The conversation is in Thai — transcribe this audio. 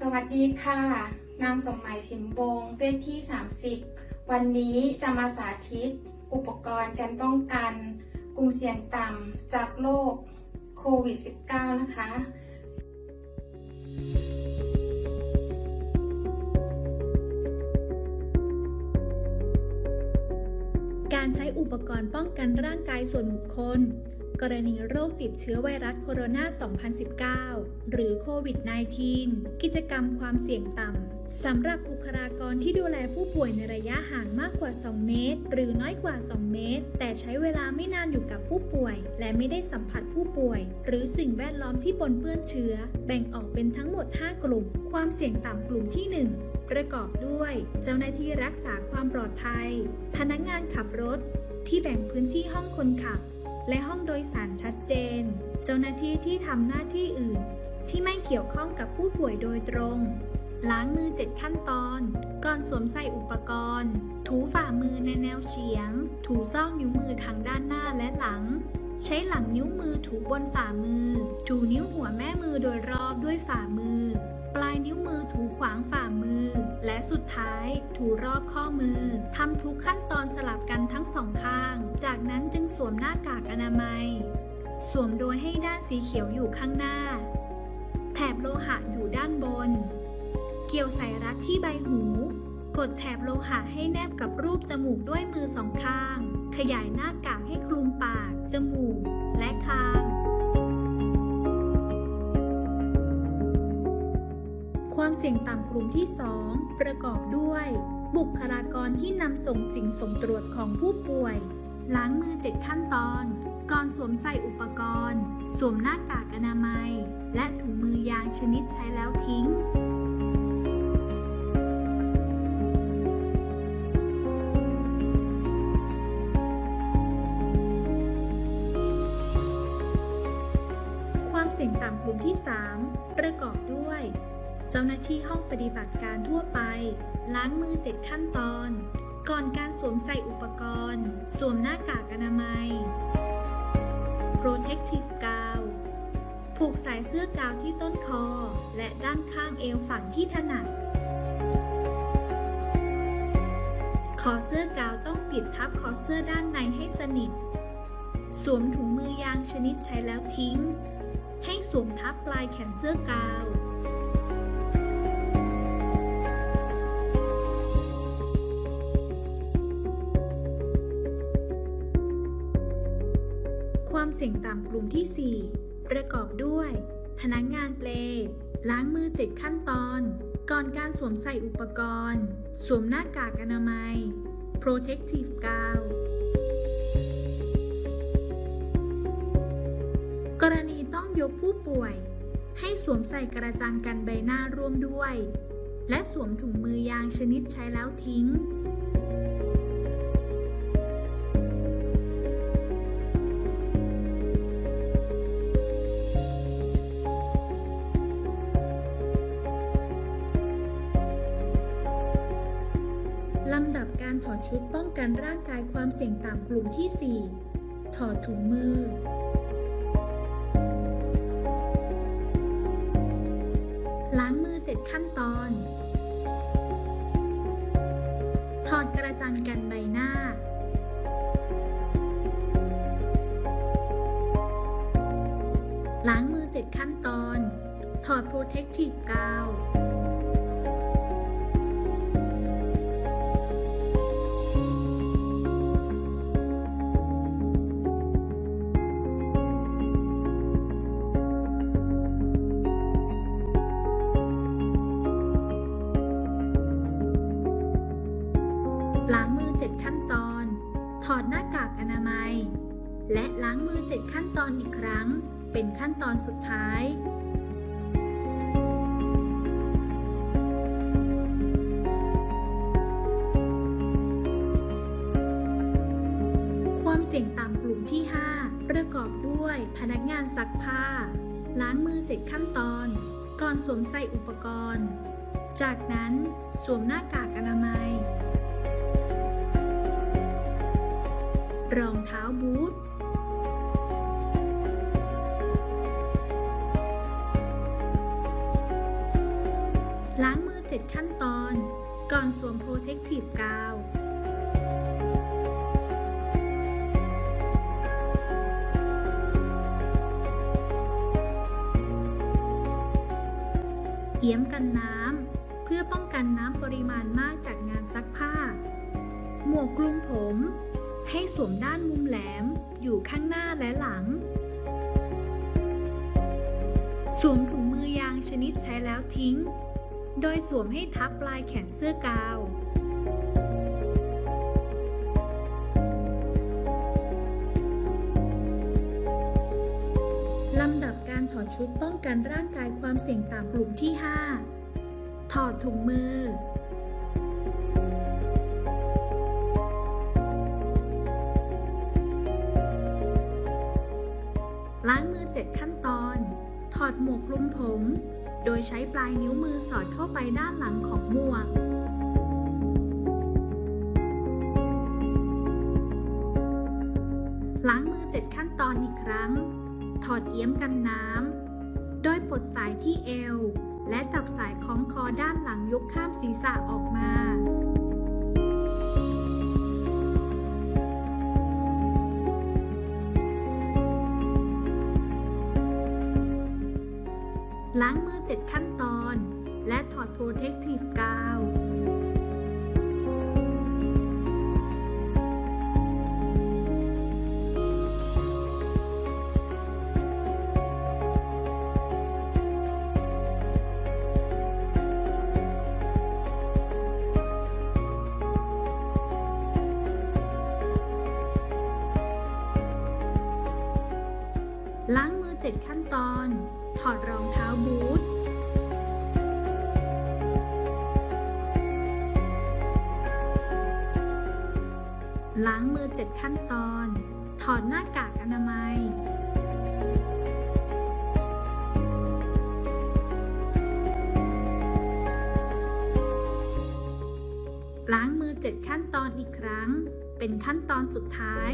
สวัสดีค่ะ นางสมหมายชิมวงเลขที่ 30 วันนี้จะมาสาธิต อุปกรณ์การป้องกันกลุ่มเสี่ยงต่ำจากโรคโควิด -19 นะคะ การใช้อุปกรณ์ป้องกันร่างกายส่วนบุคคล กรณีโรคติดเชื้อไวรัสโคโรนา 2019 หรือโควิด -19 กิจกรรมความเสี่ยงต่ำสำหรับบุคลากรที่ดูแลผู้ป่วยในระยะห่างมากกว่า 2 เมตร หรือน้อยกว่า 2 เมตร แต่ใช้เวลาไม่นานอยู่กับผู้ป่วย และไม่ได้สัมผัสผู้ป่วย หรือสิ่งแวดล้อมที่ปนเปื้อนเชื้อ แบ่งออกเป็นทั้งหมด 5 กลุ่ม ความเสี่ยงต่ำกลุ่มที่ 1ประกอบด้วยเจ้าหน้าที่รักษาความปลอดภัย พนักงานขับรถ ที่แบ่งพื้นที่ห้องคนขับ และห้องโดยสารชัดเจน เจ้าหน้าที่ที่ทำหน้าที่อื่น ที่ไม่เกี่ยวข้องกับผู้ป่วยโดยตรง ล้างมือ 7 ขั้นตอน ก่อนสวมใส่อุปกรณ์ ถูฝ่ามือในแนวเฉียง ถูซ่องนิ้วมือทางด้านหน้าและหลัง ใช้หลังนิ้วมือถูบนฝ่ามือ ถูนิ้วหัวแม่มือโดยรอบด้วยฝ่ามือ ปลายนิ้วมือถูขวางฝ่ามือ และสุดท้ายถูรอบข้อมือทำทุกขั้นตอนสลับกันทั้งสองข้าง จากนั้นจึงสวมหน้ากากอนามัย สวมโดยให้ด้านสีเขียวอยู่ข้างหน้า แถบโลหะอยู่ด้านบน เกี่ยวสายรัดที่ใบหู กดแถบโลหะให้แนบกับรูปจมูกด้วยมือสองข้าง ขยายหน้ากากให้คลุมปาก จมูก และคาง เสี่ยงต่ำกลุ่มที่ 2 ประกอบด้วย บุคลากรที่นำส่งสิ่งส่งตรวจของผู้ป่วย ล้างมือ 7 ขั้นตอน ก่อนสวมใส่อุปกรณ์ สวมหน้ากากอนามัย และถุงมือยางชนิดใช้แล้วทิ้งความเสี่ยงต่ำกลุ่มที่ 3 ประกอบด้วย เจ้าหน้าที่ห้องปฏิบัติการทั่วไป ล้างมือ 7 ขั้นตอน ก่อนการสวมใส่อุปกรณ์ สวมหน้ากากอนามัย protective gown ผูกสายเสื้อกาวที่ต้นคอ และด้านข้างเอวฝั่งที่ถนัด คอเสื้อกาวต้องปิดทับคอเสื้อด้านในให้สนิท สวมถุงมือยางชนิดใช้แล้วทิ้ง ให้สวมทับปลายแขนเสื้อกาว ความเสี่ยงต่ำกลุ่มที่ 4 ประกอบด้วย พนักงานเปลล้างมือ 7 ขั้นตอน ก่อนการสวมใส่อุปกรณ์ สวมหน้ากากอนามัย protective gown กรณีต้องยกผู้ป่วย ให้สวมใส่กระจังกันใบหน้าร่วมด้วย และสวมถุงมือยางชนิดใช้แล้วทิ้ง ดชุดป้องกันร่างกายความเสี่ยงต่ำกลุ่มที่ 4 ถอดถุงมือ ล้างมือ 7 ขั้นตอน ถอดกระจังกันใบหน้า ล้างมือ 7 ขั้นตอน ถอด protective gown ล้างมือ 7 ขั้นตอน ถอดหน้ากากอนามัย และล้างมือ 7 ขั้นตอนอีกครั้ง เป็นขั้นตอนสุดท้ายความเสี่ยงต่ำกลุ่มที่ 5 ประกอบด้วยพนักงานซักผ้า ล้างมือ 7 ขั้นตอน ก่อนสวมใส่อุปกรณ์ จากนั้นสวมหน้ากากอนามัย รองเท้าบูท7ขั้นตอน ก่อนสวม Protective Gown เอี้ยมกันน้ำ เพื่อป้องกันน้ำปริมาณมากจากงานซักผ้า หมวกคลุมผม ให้สวมด้านมุมแหลมอยู่ข้างหน้าและหลัง สวมถุงมือยางชนิดใช้แล้วทิ้ง โดยสวมให้ทับปลายแขนเสื้อกาว ลำดับการถอดชุดป้องกันร่างกายความเสี่ยงต่ำกลุ่มที่ 5 ถอดถุงมือ ล้างมือ 7 ขั้นตอน ถอดหมวกคลุมผม โดยใช้ปลายนิ้วมือสอดเข้าไปด้านหลังของหมวก ล้างมือ 7 ขั้นตอนอีกครั้ง ถอดเอี้ยมกันน้ำ โดยปลดสายที่เอว และจับสายคล้องคอด้านหลังยกข้ามศีรษะออกมา ล้างมือ 7 ขั้นตอน และถอด Protective g o w ล้างมือ 7 ขั้นตอน ถอดรองเท้าบูทล้างมือ7ขั้นตอน ถอดหน้ากากอนามัย ล้างมือ7ขั้นตอนอีกครั้ง เป็นขั้นตอนสุดท้าย